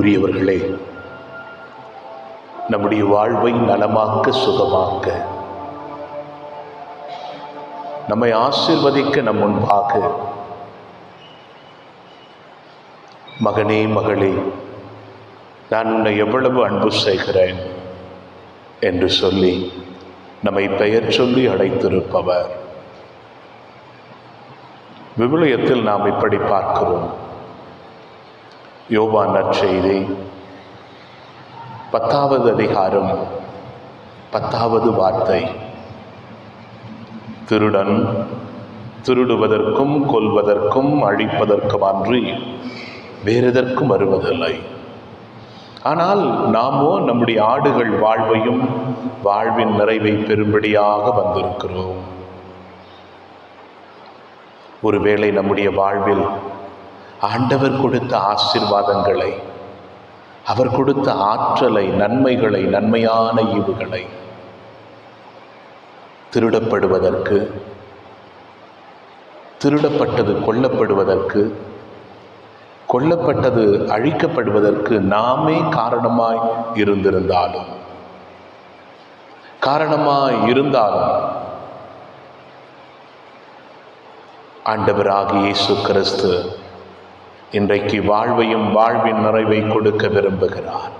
அன்புக்குரியவர்களே நம்முடைய வாழ்வை நலமாக்க சுகமாக்க நம்மை ஆசிர்வதிக்க நம் முன்பாக மகனே மகளே நான் உன்னை எவ்வளவு அன்பு செய்கிறேன் என்று சொல்லி நம்மை பெயர் சொல்லி அழைத்திருப்பவர். விவிலியத்தில் நாம் இப்படி பார்க்கிறோம். யோபா நற்செய்தி. பத்தாவது அதிகாரம் பத்தாவது வார்த்தை. திருடன் திருடுவதற்கும் கொல்வதற்கும் அழிப்பதற்கும் அன்றி வேறெதற்கும் வருவதில்லை. ஆனால் நாமோ நம்முடைய ஆடுகள் வாழ்வையும் வாழ்வின் நிறைவை பெறும்படியாக வந்திருக்கிறோம். ஒருவேளை நம்முடைய வாழ்வில் ஆண்டவர் கொடுத்த ஆசிர்வாதங்களை அவர் கொடுத்த ஆற்றலை நன்மைகளை நன்மையான ஈவுகளை திருடப்படுவதற்கு திருடப்பட்டது கொல்லப்படுவதற்கு கொல்லப்பட்டது அழிக்கப்படுவதற்கு நாமே காரணமாய் இருந்திருந்தாலும் காரணமாய் இருந்தாலும் ஆண்டவராகிய இயேசு கிறிஸ்து இன்றைக்கு வாழ்வையும் வாழ்வின் நிறைவை கொடுக்க விரும்புகிறார்.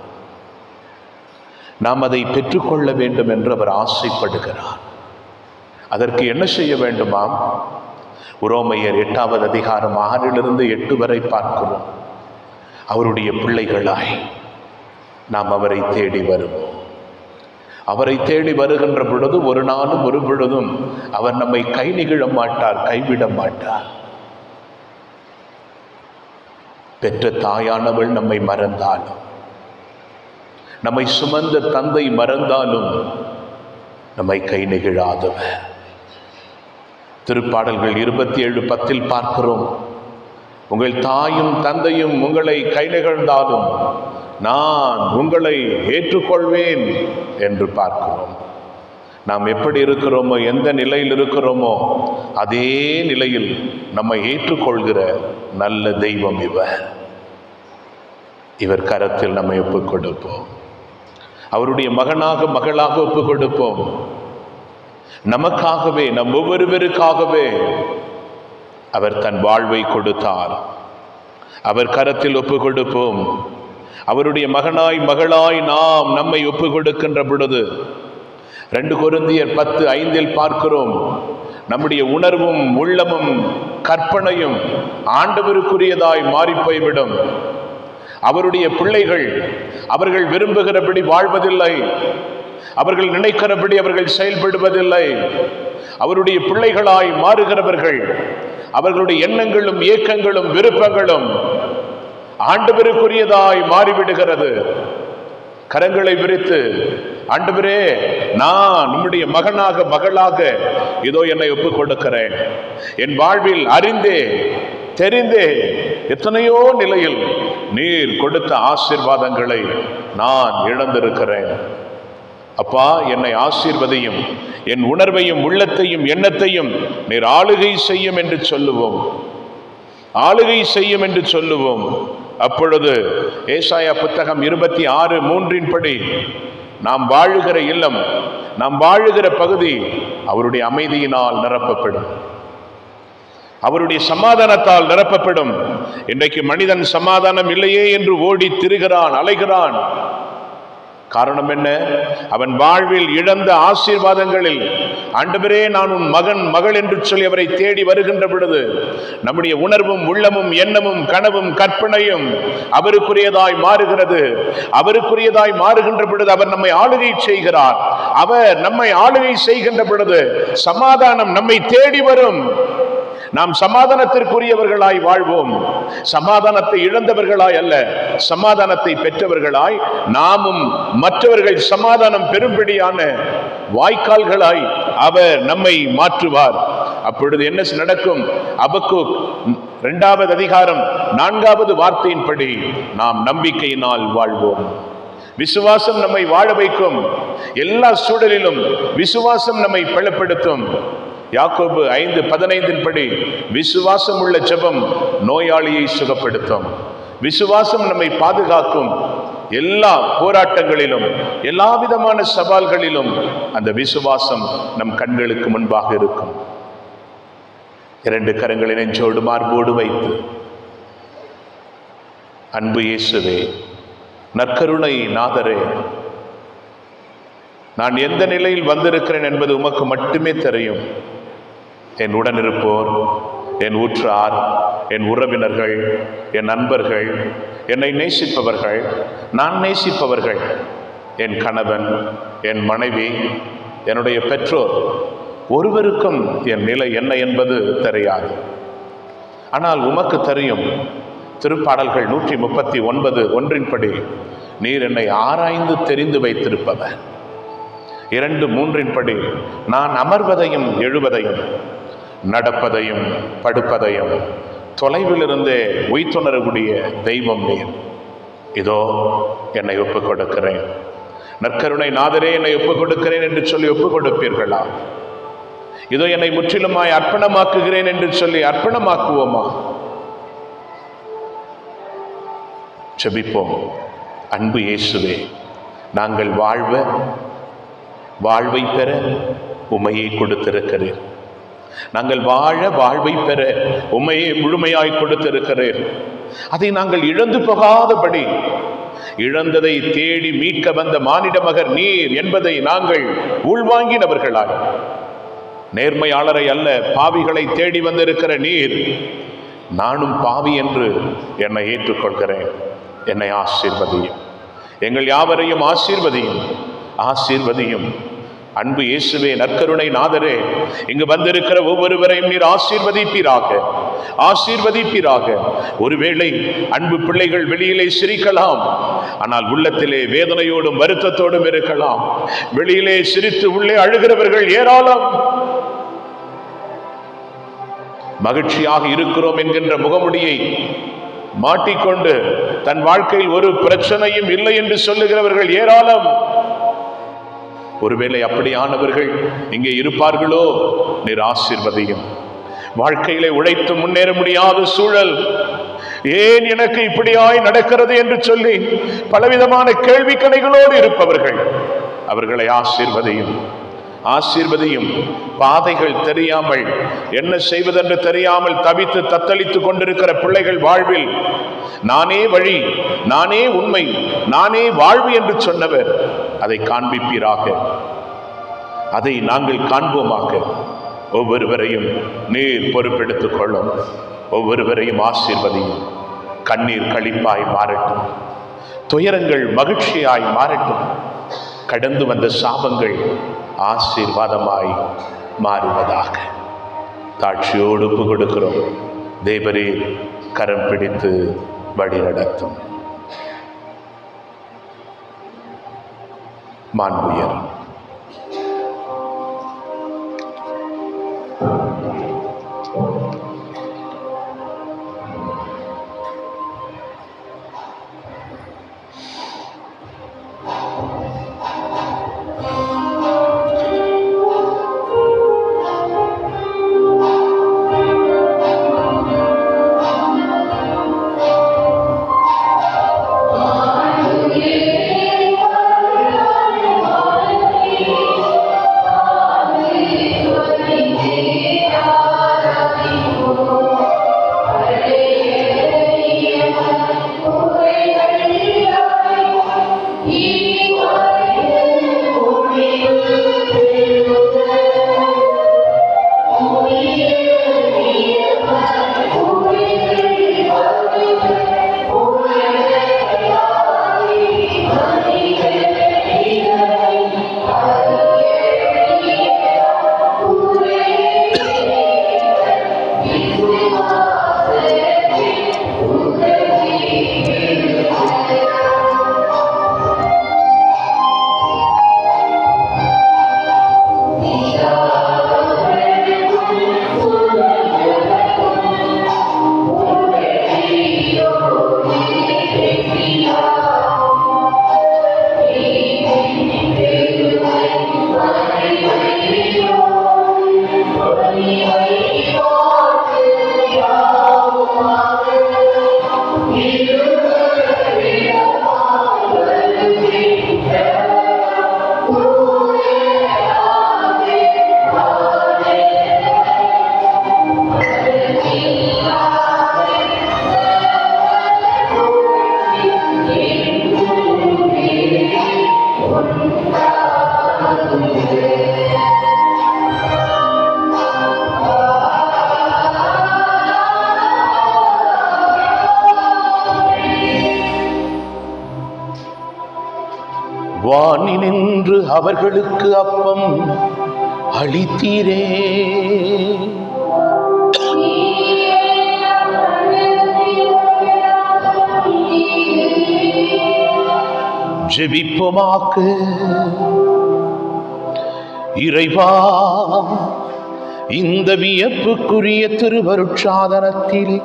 நாம் அதை பெற்றுக்கொள்ள வேண்டும் என்று அவர் ஆசைப்படுகிறார். அதற்கு என்ன செய்ய வேண்டுமாம்? உரோமையர் எட்டாவது அதிகாரம் ஆறிலிருந்து எட்டு வரை பார்க்கிறோம். அவருடைய பிள்ளைகளாய் நாம் அவரை தேடி வருவோம். அவரை தேடி வருகின்ற பொழுது ஒரு நாளும் ஒரு பொழுதும் அவர் நம்மை கை நிகழ மாட்டார் கைவிட மாட்டார். பெற்ற தாயானவள் நம்மை மறந்தாலும் நம்மை சுமந்த தந்தை மறந்தாலும் நம்மை கை நெகிழாதவர் திருப்பாடல்கள் இருபத்தி ஏழு பத்தில் பார்க்கிறோம். உங்கள் தாயும் தந்தையும் உங்களை கை நிகழ்ந்தாலும் நான் உங்களை ஏற்றுக்கொள்வேன் என்று பார்க்கிறோம். நாம் எப்படி இருக்கிறோமோ எந்த நிலையில் இருக்கிறோமோ அதே நிலையில் நம்மை ஏற்றுக்கொள்கிற நல்ல தெய்வம் இவர் இவர் கரத்தில் நம்மை ஒப்புக் கொடுப்போம் அவருடைய மகனாக மகளாக ஒப்புக் கொடுப்போம் நமக்காகவே நம் ஒவ்வொருவருக்காகவே அவர் தன் வாழ்வை கொடுத்தார். அவர் கரத்தில் ஒப்புக் கொடுப்போம் அவருடைய மகனாய் மகளாய் நாம் நம்மை ஒப்புக் கொடுக்கின்ற பொழுது ரெண்டு கொருந்தியர் பத்து ஐந்தில் பார்க்கிறோம். நம்முடைய உணர்வும் உள்ளமும் கற்பனையும் ஆண்டவருக்குரியதாய் மாறிப்போய்விடும். அவருடைய பிள்ளைகள் அவர்கள் விரும்புகிறபடி வாழ்வதில்லை. அவர்கள் நினைக்கிறபடி அவர்கள் செயல்படுவதில்லை. அவருடைய பிள்ளைகளாய் மாறுகிறவர்கள் அவர்களுடைய எண்ணங்களும் இயக்கங்களும் விருப்பங்களும் ஆண்டவருக்குரியதாய் மாறிவிடுகிறது. கரங்களை விரித்து ஆண்டவரே நான் உம்முடைய மகனாக மகளாக இதோ என்னை ஒப்புக் கொடுக்கிறேன் என் வாழ்வில் அறிந்தே தெரிந்தே எத்தனையோ நிலையில் நீர் கொடுத்த ஆசீர்வாதங்களை நான் இழந்திருக்கிறேன். அப்பா என்னை ஆசீர்வதையும் என் உணர்வையும் உள்ளத்தையும் எண்ணத்தையும் நீர் ஆளுகை செய்யும் என்று சொல்லுவோம். ஆளுகை செய்யும் என்று சொல்லுவோம். அப்பொழுது ஏசாயா புத்தகம் இருபத்தி ஆறு மூன்றின்படி நாம் வாழுகிற இல்லம் நாம் வாழுகிற பகுதி அவருடைய அமைதியினால் நிரப்பப்படும். அவருடைய சமாதானத்தால் நிரப்பப்படும். இன்றைக்கு மனிதன் சமாதானம் இல்லையே என்று ஓடி திரிகிறான் அலைகிறான். காரணம் என்ன? அவன் வாழ்வில் இழந்த ஆசீர்வாதங்களில் ஆண்டவரே நான் உன் மகன் மகள் என்று சொல்லி அவரை தேடி வருகின்ற பொழுது நம்முடைய உணர்வும் உள்ளமும் எண்ணமும் கனவும் கற்பனையும் அவருக்குரியதாய் மாறுகிறது. அவருக்குரியதாய் மாறுகின்ற பொழுது அவர் நம்மை ஆளுகை செய்கிறார். அவர் நம்மை ஆளுகை செய்கின்ற பொழுது சமாதானம் நம்மை தேடி வரும். நாம் சமாதானத்திற்குரியவர்களாய் வாழ்வோம். சமாதானத்தை இழந்தவர்களாய் அல்ல சமாதானத்தை பெற்றவர்களாய் நாமும் மற்றவர்கள் சமாதானம் பெறும்படியான வாய்க்கால்களாய் அவர் நம்மை மாற்றுவார். அப்பொழுது என்ன நடக்கும்? அபக்கு இரண்டாவது அதிகாரம் நான்காவது வார்த்தையின்படி நாம் நம்பிக்கையினால் வாழ்வோம். விசுவாசம் நம்மை வாழ வைக்கும். எல்லா சூழலிலும் விசுவாசம் நம்மை பலப்படுத்தும். யாக்கோபு ஐந்து பதினைந்தின் படி விசுவாசம் உள்ள ஜெபம் நோயாளியை சுகப்படுத்தும். விசுவாசம் நம்மை பாதுகாக்கும். எல்லா போராட்டங்களிலும் எல்லா விதமான சவால்களிலும் அந்த விசுவாசம் நம் கண்களுக்கு முன்பாக இருக்கும். இரண்டு கரங்களை நெஞ்சோடு மார்போடு வைத்து அன்பு இயேசுவே நற்கருணை நாதரே நான் எந்த நிலையில் வந்திருக்கிறேன் என்பது உமக்கு மட்டுமே தெரியும். என் உடனிருப்போர் என் ஊற்றார் என் உறவினர்கள் என் நண்பர்கள் என்னை நேசிப்பவர்கள் நான் நேசிப்பவர்கள் என் கணவன் என் மனைவி என்னுடைய பெற்றோர் ஒருவருக்கும் என் நிலை என்ன என்பது தெரியாது. ஆனால் உமக்கு தெரியும் திருப்பாடல்கள் நூற்றி முப்பத்தி ஒன்பது ஒன்றின்படி நீர் என்னை ஆராய்ந்து தெரிந்து வைத்திருப்பவர். இரண்டு மூன்றின்படி நான் அமர்வதையும் எழுவதையும் நடப்பதையும் படுப்பதையும் தொலைவிலிருந்தே உய்த்துணரக்கூடிய தெய்வம் நீர். இதோ என்னை ஒப்புக் கொடுக்கிறேன் நற்கருணை நாதரே என்னை ஒப்புக் கொடுக்கிறேன் என்று சொல்லி ஒப்புக் கொடுப்பீர்களா இதோ என்னை முற்றிலுமாய் அர்ப்பணமாக்குகிறேன் என்று சொல்லி அர்ப்பணமாக்குவோமா? செபிப்போம். அன்பு இயேசுவே நாங்கள் வாழ்வ வாழ்வை பெற உமையை கொடுத்திருக்கிறேன். நாங்கள் வாழ வாழ்வை பெற உண்மையை முழுமையாய் கொடுத்திருக்கிறீர் அதை நாங்கள் இழந்து போகாதபடி இழந்ததை தேடி மீட்க வந்த மானிட மகர் நீர் என்பதை நாங்கள் உள்வாங்கினவர்களாய். நேர்மையாளரை அல்ல பாவிகளை தேடி வந்திருக்கிற நீர் நானும் பாவி என்று என்னை ஏற்றுக்கொள்கிறேன். என்னை ஆசீர்வதியும். எங்கள் யாவரையும் ஆசீர்வதியும். ஆசீர்வதியும். அன்பு இயேசுவே நற்கருணை நாதரே. இங்கு வந்திருக்கிற ஒவ்வொருவரையும் நீர் ஆசீர்வதிப்பீராக. ஆசீர்வதிப்பீராக. ஒருவேளை அன்பு பிள்ளைகள் வெளியிலே சிரிக்கலாம் ஆனால் உள்ளத்திலே வேதனையோடும் வருத்தத்தோடும் இருக்கலாம். வெளியிலே சிரித்து உள்ளே அழுகிறவர்கள் ஏராளம். மகிழ்ச்சியாக இருக்கிறோம் என்கின்ற முகமுடியை மாட்டிக்கொண்டு தன் வாழ்க்கையில் ஒரு பிரச்சனையும் இல்லை என்று சொல்லுகிறவர்கள் ஏராளம். ஒருவேளை அப்படியானவர்கள் இங்கே இருப்பார்களோ? நீர் ஆசீர்வதியும். வாழ்க்கையிலே உழைத்து முன்னேற முடியாத சூழல். ஏன் எனக்கு இப்படியாய் நடக்கிறது என்று சொல்லி பலவிதமான கேள்வி கணைகளோடு இருப்பவர்கள். அவர்களை ஆசீர்வதையும். ஆசீர்வதையும். பாதைகள் தெரியாமல் என்ன செய்வதென்று தெரியாமல் தவித்து தத்தளித்துக் கொண்டிருக்கிற பிள்ளைகள் வாழ்வில். நானே வழி நானே உண்மை நானே வாழ்வு என்று சொன்னவர். அதை காண்பிப்பீராக. அதை நாங்கள் காண்போமாக. ஒவ்வொருவரையும் நீர் பொறுப்பெடுத்துக் கொள்ளும். ஒவ்வொருவரையும் ஆசீர்வதியும். கண்ணீர் கழிப்பாய் மாறட்டும். துயரங்கள் மகிழ்ச்சியாய் மாறட்டும். கடந்து வந்த சாபங்கள் ஆசீர்வாதமாய் மாறுவதாக. தாட்சியோடு ஒப்பு கொடுக்கிறோம் தேவரே கரம் பிடித்து வழி நடத்தும் மாண்புயர். இன்று அவர்களுக்கு அப்பம் அளித்தீரே. ஜெபிப்போமாக்கு. இறைவா இந்த வியப்புக்குரிய திருவருட்சாதனத்தில்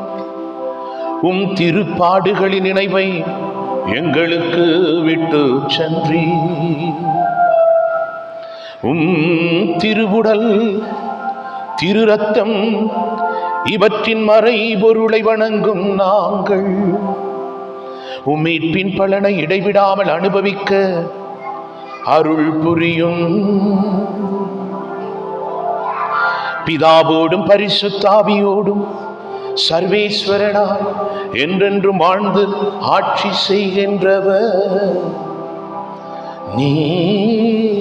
உம் திருப்பாடுகளின் நினைவை எங்களுக்கு விட்டு சென்றி உம் திருவுடல் திரு ரத்தம் இவற்றின் மறை பொருளை வணங்கும் நாங்கள். உம்மீட்பின் பலனை இடைவிடாமல் அனுபவிக்க அருள் புரியும். பிதாவோடும் பரிசுத்தாவியோடும் சர்வேஸ்வரனாய் என்றென்றும் வாழ்ந்து ஆட்சி செய்கின்றவர். நீரே.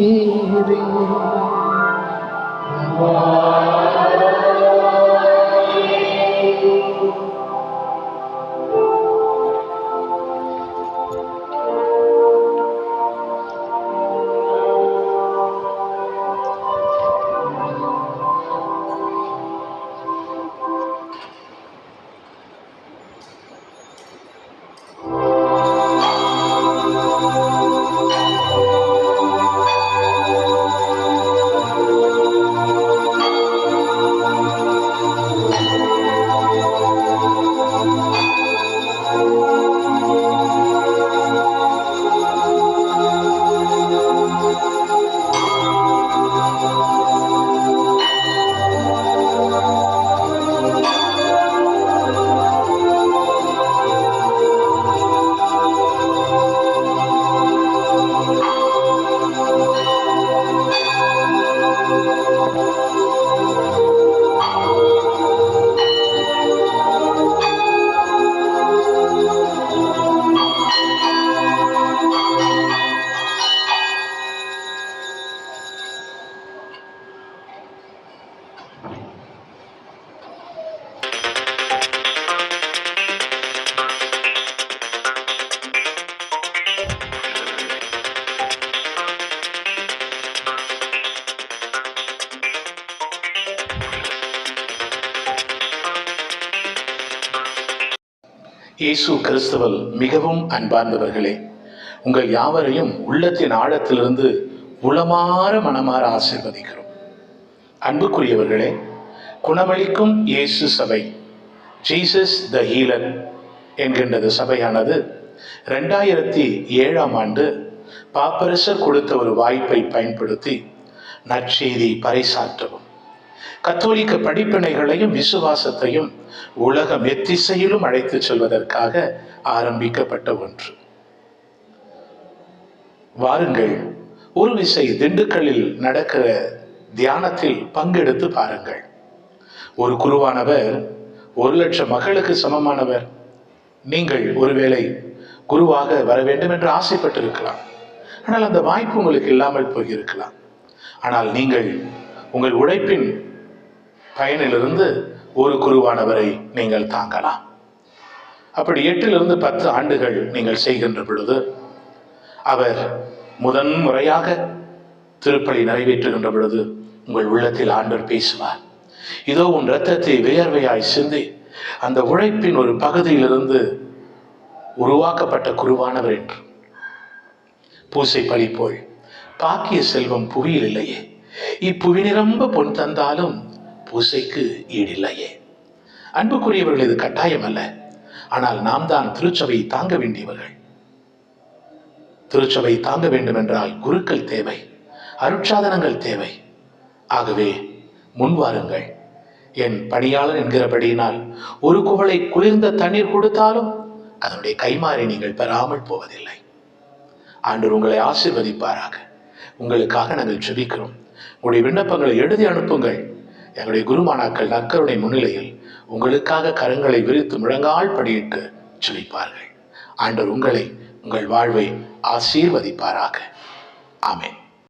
இயேசு கிறிஸ்துவல் மிகவும் அன்பார்ந்தவர்களே உங்கள் யாவரையும் உள்ளத்தின் ஆழத்திலிருந்து உளமாற மனமாற ஆசிர்வதிக்கிறோம். அன்புக்குரியவர்களே குணமளிக்கும் இயேசு சபை ஜீசஸ் த ஹீலர் என்கின்றது சபையானது ரெண்டாயிரத்தி ஏழாம் ஆண்டு பாப்பரசர் கொடுத்த ஒரு வாய்ப்பை பயன்படுத்தி நற்செய்தி பறைசாற்றவும். கத்தோலிக்க படிப்பினைகளையும் விசுவாசத்தையும் உலகம் எத்திசையிலும் அழைத்துச் செல்வதற்காக ஆரம்பிக்கப்பட்ட ஒன்று. வாருங்கள் ஒரு விசை திண்டுக்கல்லில் நடக்கிற தியானத்தில் பங்கெடுத்து பாருங்கள். ஒரு குருவானவர் ஒரு லட்சம் மக்களுக்கு சமமானவர். நீங்கள் ஒருவேளை குருவாக வர வேண்டும் என்று ஆசைப்பட்டிருக்கலாம். ஆனால் அந்த வாய்ப்பு உங்களுக்கு இல்லாமல் போயிருக்கலாம். ஆனால் நீங்கள் உங்கள் உழைப்பின் பயனிலிருந்து ஒரு குருவானவரை நீங்கள் தாங்கலாம். அப்படி எட்டிலிருந்து பத்து ஆண்டுகள் நீங்கள் செய்கின்ற பொழுது அவர் முதன் முறையாக திருப்பலி நிறைவேற்றுகின்ற பொழுது உங்கள் உள்ளத்தில் ஆண்டவர் பேசுவார். இதோ உன் ரத்தத்தை வியர்வையாய் சிந்தி அந்த உழைப்பின் ஒரு பகுதியிலிருந்து உருவாக்கப்பட்ட குருவானவர் என்று. பூசை பழி போய் பாக்கிய செல்வம் புவியில் இல்லையே. இப்புவி நிரம்ப பொன் தந்தாலும் பூசைக்கு ஈடில்லையே. அன்புக்குரியவர்கள் இது கட்டாயம் அல்ல ஆனால் நாம் தான் திருச்சபை தாங்க வேண்டியவர்கள். திருச்சபை தாங்க வேண்டும் என்றால் குருக்கள் தேவை அருட்சாதனங்கள் தேவை. ஆகவே முன்வாருங்கள் என் பணியாளர் என்கிறபடியினால் ஒரு குவளை குளிர்ந்த தண்ணீர் கொடுத்தாலும் அதனுடைய கைமாறி நீங்கள் பெறாமல் போவதில்லை. ஆண்டு உங்களை ஆசீர்வதிப்பாராக. உங்களுக்காக நாங்கள் ஜெபிக்கிறோம். உங்களுடைய விண்ணப்பங்களை எழுதி அனுப்புங்கள். எங்களுடைய குருமானாக்கள் நக்கருடைய முன்னிலையில் உங்களுக்காக கரங்களை விரித்து முழங்கால் படியிட்டு ஜெபிப்பார்கள். ஆண்டவர் உங்களை உங்கள் வாழ்வை ஆசீர்வதிப்பாராக. ஆமேன்.